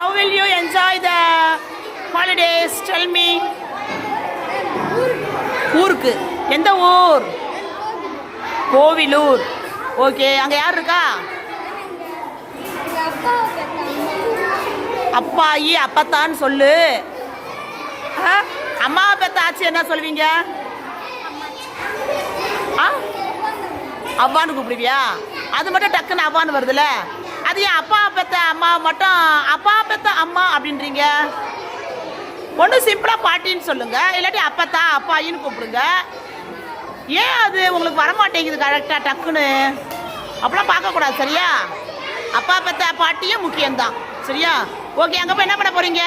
How will you enjoy the holidays? Tell me. ஊருக்கு. எந்த ஊர்? கோவிலூர். ஓகே அங்கே யார் இருக்கா? அப்பாயி அப்பத்தான்னு சொல்லு. ஆ? அம்மாவை பெத்த ஆச்சு என்ன சொல்வீங்க ஆ? அவ்வான்னு கூப்பிடுவியா? அது மட்டும் டக்குன்னு அவ்வான்னு வருதுல்ல அது ஏன் அப்பா பெத்த அம்மா மட்டும் அப்பா பெத்த அம்மா அப்படின்றீங்க? ஒன்று சிம்பிளாக பாட்டின்னு சொல்லுங்க. இல்லாட்டி அப்பத்தா அப்பாயின்னு கூப்பிடுங்க. ஏன் அது உங்களுக்கு வரமாட்டேங்குது கரெக்டாக டக்குன்னு? அப்படிலாம் பார்க்கக்கூடாது சரியா? அப்பா பெத்த பாட்டியும் முக்கியம்தான் சரியா? ஓகே அங்கே போய் என்ன பண்ண போகிறீங்க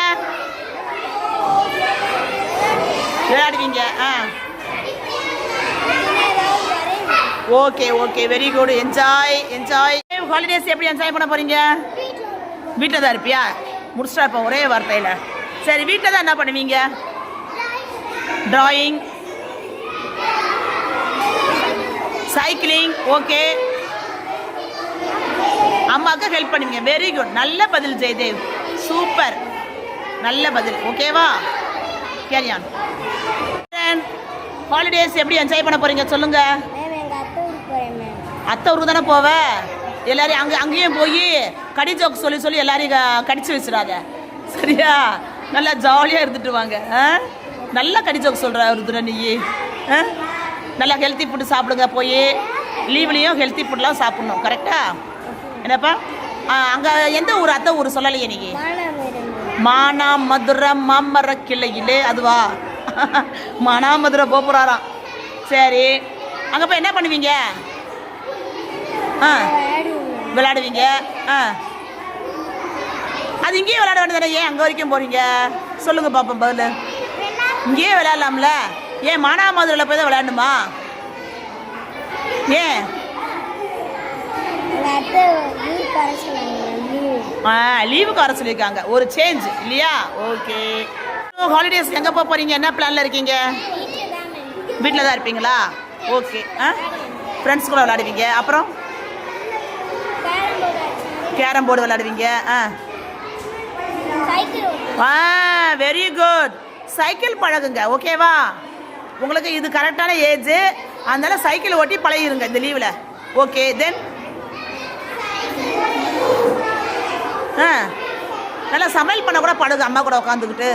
விளையாடுவீங்க ஆ. Okay okay very good enjoy enjoy holidays எப்படி என்ஜாய் பண்ண போறீங்க? வீட்டில் தான் இருப்பியா? முடிச்சிட்டா இப்போ ஒரே வார்த்தையில். சரி வீட்டில் தான் என்ன பண்ணுவீங்க? டிராயிங் சைக்கிளிங் ஓகே அம்மாவுக்கு ஹெல்ப் பண்ணுவீங்க. வெரி குட் நல்ல பதில் ஜெயதேவ். சூப்பர் நல்ல பதில் ஓகேவா கேரியான் ஹாலிடேஸ் எப்படி என்ஜாய் பண்ண போறீங்க சொல்லுங்கள் அத்தை ஊருக்கு தானே போவ? எல்லாரையும் அங்கே அங்கேயும் போய் கடி ஜோக்கு சொல்லி சொல்லி எல்லாரையும் கடிச்சு வச்சிடாத. சரியா? நல்லா ஜாலியாக இருந்துட்டு வாங்க. ஆ? நல்லா கடி ஜோக்கு சொல்கிற இருந்துட நீ. ஆ? நல்லா ஹெல்த்தி ஃபுட்டு சாப்பிடுங்க போய். லீவ்லேயும் ஹெல்த்தி ஃபுட்லாம் சாப்பிட்ணும். கரெக்டாக என்னப்பா? அங்கே எந்த ஊர்? அத்தை ஊர் சொல்லலையே நீ மானா மதுரை மாமர கிளையிலே அதுவா? மானா மதுரை போகிறாராம் சரி. அங்கே போய் என்ன பண்ணுவீங்க? ஆ. விளையாடுவீங்க. ஆ. அது இங்கேயே விளையாட வேண்டியதானே ஏன் அங்கே வரைக்கும் போகிறீங்க சொல்லுங்க பாப்போம் பதில். இங்கேயே விளையாடலாம்ல? ஏன் மானாமதுரையில் போய் தான் விளையாடணுமா? ஏன்? ஆ லீவுக்கு வர சொல்லியிருக்காங்க. ஒரு சேஞ்ச் இல்லையா? ஓகே ஹாலிடேஸ் எங்கே போக போகிறீங்க என்ன பிளானில் இருக்கீங்க? வீட்டில் தான் இருப்பீங்களா? ஓகே ஆ? ஃப்ரெண்ட்ஸ் கூட விளையாடுவீங்க. அப்புறம்? கேரம் போர்டு விளையாடுவீங்க ஆ. சைக்கிள். ஓட்டுவோம் ஆ வெரி குட் சைக்கிள் பழகுங்க ஓகேவா உங்களுக்கு இது கரெக்டான ஏஜ் அதனால சைக்கிள் ஓட்டி பழகிருங்க இந்த லீவில் ஓகே தென் ஆ. நல்லா சமையல் பண்ண கூட பழகு அம்மா கூட உட்காந்துக்கிட்டு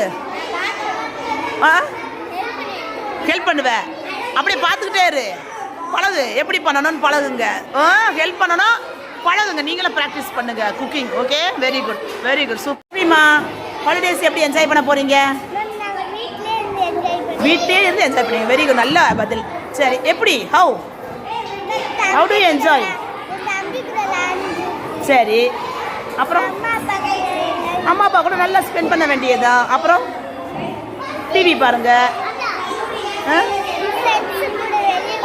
ஆ? ஹெல்ப் பண்ணுவேன் அப்படியே பார்த்துக்கிட்டே இரு. பழகு எப்படி பண்ணணும்னு பழகுங்க. ஆ ஹெல்ப் பண்ணணும். பழகுங்க. நீங்களும் ப்ராக்டிஸ் பண்ணுங்க. Cooking okay very good very good சூப்பரிமா holidays எப்படி என்ஜாய் பண்ண போறீங்க? வீட்டிலே இருந்து என்ஜாய் என்ஜாய் பண்ணுங்க வெரி குட் நல்ல பதில். சரி எப்படி? How How do you enjoy? என் தம்பி கூட விளையாண்டு சரி. அப்புறம்? அம்மா அப்பா கூட நல்லா ஸ்பெண்ட் பண்ண வேண்டியதா? அப்புறம்? டிவி பாருங்க.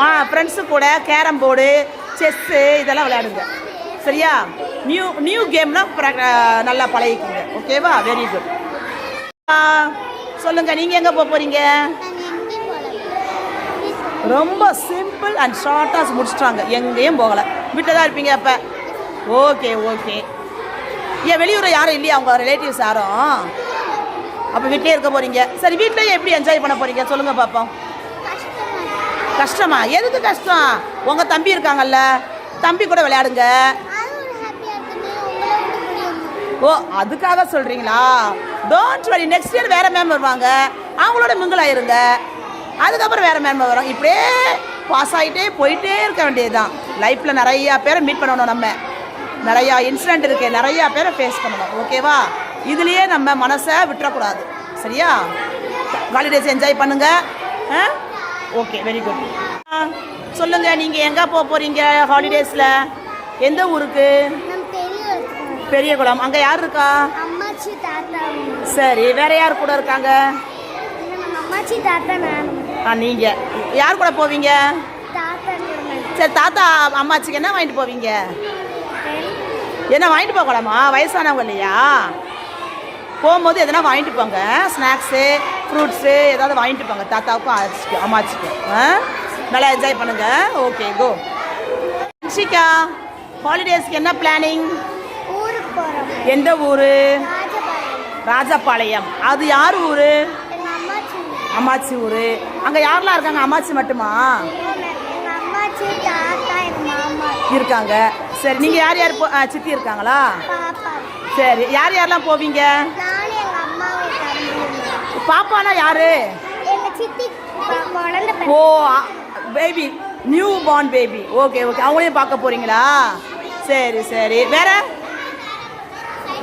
ஆ? ஃப்ரெண்ட்ஸு கூட கேரம் போர்டு செஸ்ஸு இதெல்லாம் விளையாடுங்க. சரியா? நியூ நியூ கேம்லாம் நல்லா பழகிக்குங்க. ஓகேவா வெரி குட் சொல்லுங்க நீங்கள் எங்கே போக போகிறீங்க ரொம்ப சிம்பிள் அண்ட் ஷார்ட்டாக முடிச்சிட்டாங்க. எங்கேயும் போகலை. வீட்டில் தான் இருப்பீங்க அப்போ. ஓகே ஓகே ஏன் வெளியூர் யாரும் இல்லையா? அவங்க ரிலேட்டிவ்ஸ் யாரும்? அப்போ வீட்டிலே இருக்க போகிறீங்க சரி வீட்டிலேயே எப்படி என்ஜாய் பண்ண போகிறீங்க சொல்லுங்கள் பார்ப்போம் கஷ்டமா? எதுக்கு கஷ்டம்? உங்கள் தம்பி இருக்காங்கல்ல. தம்பி கூட விளையாடுங்க அது ஒரு ஹாப்பியாக இருக்குமே உங்களை விட்டு முடியும் ஓ அதுக்காக சொல்கிறீங்களா டோன்ட் வரி நெக்ஸ்ட் இயர் வேறு மேம் வருவாங்க. அவங்களோட மிங்கிள் ஆயிருங்க அதுக்கப்புறம் வேறு மேம் வரும். இப்படியே பாஸ் ஆகிட்டே போயிட்டே இருக்க வேண்டியது தான் லைஃப்பில் நிறையா பேரை மீட் பண்ணணும் நம்ம. நிறையா இன்சிடென்ட் இருக்கு. நிறையா பேரை ஃபேஸ் பண்ணணும். ஓகேவா இதுலேயே நம்ம மனசை விட்டுறக்கூடாது. சரியா? ஹாலிடேஸ் என்ஜாய் பண்ணுங்க. ஓகே வெரி குட் சொல்லுங்கள் நீங்கள் எங்கே போக போகிறீங்க ஹாலிடேஸில் எந்த ஊருக்கு? பெரிய குளம் அங்கே யார் இருக்கா? அம்மாச்சி தாத்தா அவங்க. சரி வேற யார் கூட இருக்காங்க? அம்மாச்சி தாத்தா நானும் ஆ நீங்கள் யார் கூட போவீங்க? நான். சரி தாத்தா அம்மாச்சிக்கு என்ன வாங்கிட்டு போவீங்க? என்ன வாங்கிட்டு போகலாமா? வயசானவங்க இல்லையா? போகும்போது எதனா வாங்கிட்டு போங்க. ஸ்நாக்ஸு ஃப்ரூட்ஸு ஏதாவது வாங்கிட்டு போங்க. தாத்தாவுக்கும் ஆச்சிக்கு அம்மாச்சிக்கும். ஆ? நல்லா என்ஜாய் பண்ணுங்க. ஓகே கோ ஹாலிடேஸ்க்கு என்ன பிளானிங் எந்த ஊர்? ராஜபாளையம். அது யார் ஊர்? அம்மாச்சி ஊர். அங்கே யாரெல்லாம் இருக்காங்க? அம்மாச்சி மட்டுமா? இருக்காங்க. சரி நீங்கள் யார் யார் போ சித்தி இருக்காங்களா? சரி யார் யாரெல்லாம் போவீங்க? பாப்பானா யாரு? ஓ baby new born baby okay okay அவங்களையும் பார்க்க போறீங்களா? சரி சரி. வேற மேம் அங்க நான் விளையாடுவேன் மேம் அந்த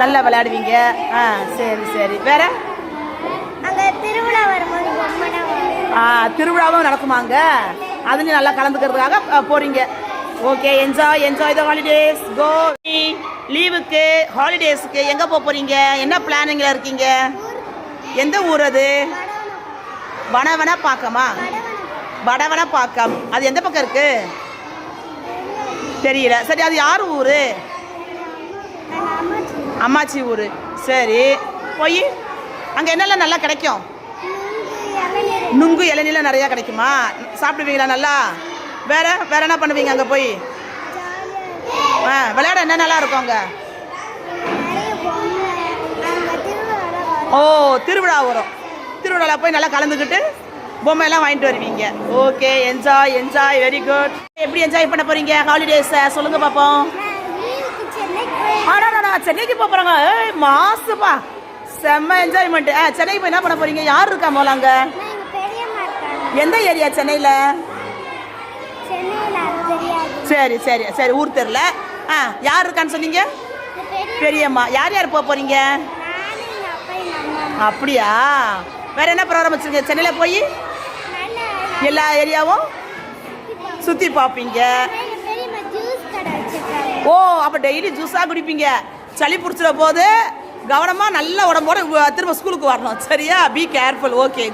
நல்லா விளையாடுவீங்க. ஆ சரி சரி. வேற? ஆ திருவிழாவும் நடக்குமாங்க அதுலேயும் நல்லா கலந்துக்கிறதுக்காக அ, போறீங்க. Okay enjoy enjoy the holidays go லீவுக்கு ஹாலிடேஸ்க்கு எங்கே போக போறீங்க? என்ன பிளானிங்கில் இருக்கீங்க? எந்த ஊர் அது? வனவன பாக்கமா? வடவன பாக்கம். அது எந்த பக்கம் இருக்கு? தெரியல. சரி அது யார் ஊர்? அம்மாச்சி ஊர். சரி. போய். அங்கே என்னெல்லாம் நல்லா கிடைக்கும்? நுங்கு இளநீர் இளநீலாம் நிறையா கிடைக்குமா? சாப்பிடுவீங்களா நல்லா? வேற வேற என்ன பண்ணுவீங்க அங்கே போய்? ஜாலியாக ஆ விளையாட நல்லா இருக்கும் அங்கே? ஓ திருவிழா வரும். திருவிழாவில் போய் நல்லா கலந்துக்கிட்டு பொம்மையெல்லாம் வாங்கிட்டு வருவீங்க. Okay enjoy enjoy very good எப்படி என்ஜாய் பண்ண போறீங்க? ஹாலிடேஸை சொல்லுங்க பார்ப்போம் சென்னைக்கு நான் சென்னைக்கு போக ஏய் மாசுப்பா. செம்ம என்ஜாய்மெண்ட் ஆ சென்னைக்கு போய் என்ன பண்ண போறீங்க? யார் இருக்கா போலாங்க எந்த ஏரியா சென்னையில்? சரி சரி சரி ஊர் தெரில. ஆ யார் இருக்கான்னு சொன்னீங்க? பெரியம்மா. யார் யார் போக போறீங்க? அப்படியா? வேற என்ன ப்ரோக்ராம் வச்சுருங்க சென்னையில் போய்? எல்லா ஏரியாவும் சுற்றி பார்ப்பீங்க. ஓ அப்போ டெய்லி ஜூஸாக குடிப்பீங்க. சளி பிடிச்சிட போது கவனமாக நல்ல உடம்போட திரும்ப ஸ்கூலுக்கு வரணும். சரியா? Be careful okay